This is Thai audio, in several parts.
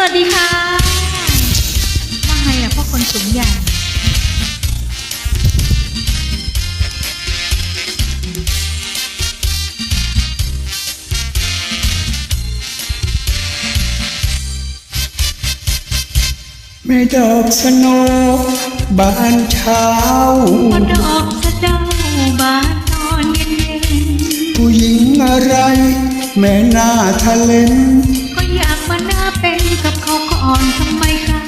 วัสดีค่ะ ว่าไงอะพ่อคนสูงใหญ่แม่ดอกสโนบานเช้าพอดอกสะเดาบานตอนเย็นผู้หญิงอะไร แม่หน้าทะเลนๆก็อยาก มาหน้าเป็นกับเขาก่อนทำไมกัน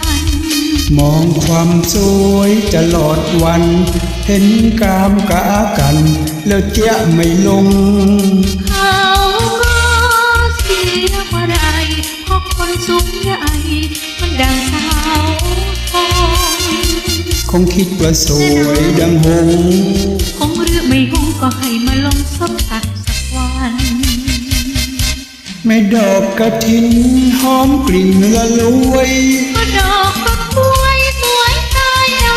มองความสวยตลอดวัน เห็นกามกากัน แล้วเจ๊ยไม่ลง เขาก็เสียอะไรเพราะคนสูงใหญ่มันดังสาวทองคงคิดว่าสวยดังหงส์คงหรือไม่คงก็ให้มาลงสมตักสักวัน แม่ดอกกระถินหอมกลิ่นละลวยพอดอกก็ป่วยสวยตายแล้ว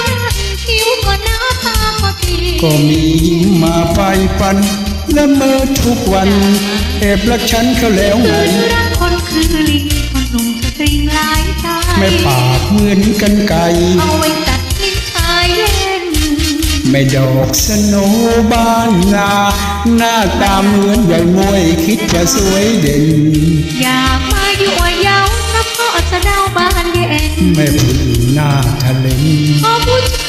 ผิวก็หน้าตาก็ดีก็มีหญิงมาไฟฟันละเมอทุกวันแอบรักฉันเขาแล้วไงคือรักคนคือลิงคนหนุ่มสตริงหลายใจแม่ปากเหมือนกันไก่ ไม่ดอกสโนบ้านนาหน้าตาเหมือนใหญ่มวยคิดจะสวยเด่น อยากมาอยู่อเยานะเพราะสะเดาบานเย็นแม่ผู้หญิงหน้าทะเลนพอผู้ช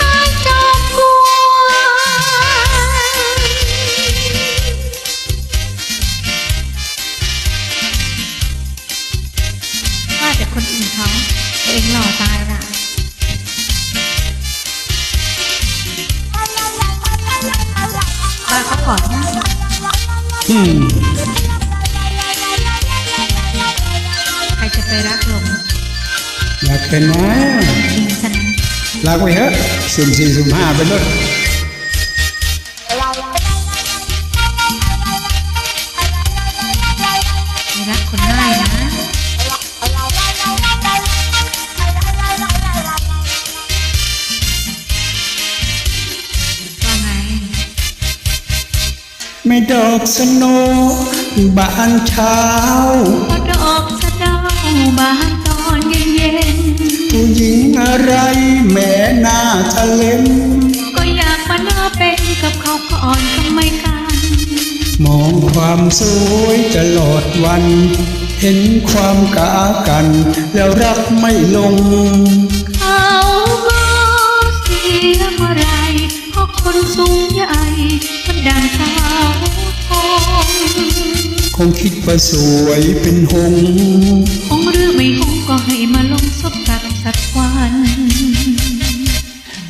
ใครจะไปรักหลงอยากเห็นนะ จริงฉันรักไว้เถอะสุ่มสี่สุ่มห้าไปเลย ไม่ดอกสโนบานเช้าพอดอกสะเดาบานตอนเย็นผู้หญิงอะไรแม่หน้าทะเลนๆก็อยากมาหน้าเป็นกับเขาก่อนทำไมกัน มองความสวยตลอดวัน เห็นความกากัน แล้วรักไม่ลง เขาก็เสียเมื่อไรเพราะคนสูงใหญ่ คงคิดว่าสวยเป็นหงส์คงหรือไม่คงก็ให้มาลงศพกับสักวัน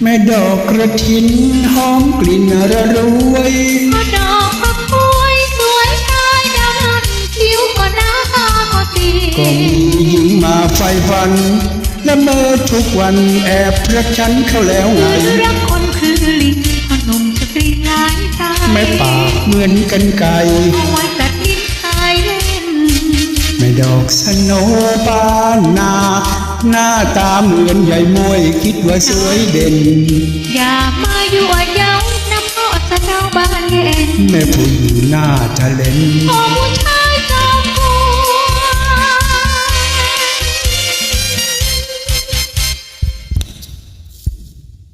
แม่ดอกกระถินหอมกลิ่นระรวยพอดอกก็ป่วยสวยตายดาวนั้นผิวก็หน้าตาก็ดีก็มีหญิงมาไฟฟันละเมอทุกวันแอบรักฉันเขาแล้วไงคือรักคนคือลิงพอหนุ่มสตรีหลายใจแม่ปากเหมือนกันไก่ ดอกสโนบ้านนา หน้าตาเหมือนใหญ่มวยคิดว่าสวยเด่น อย่ามาอยู่อาเย้าน้ำเพราะสะเดาบานเย็นแม่ผู้หญิงหน้าทะเลนพอผู้ช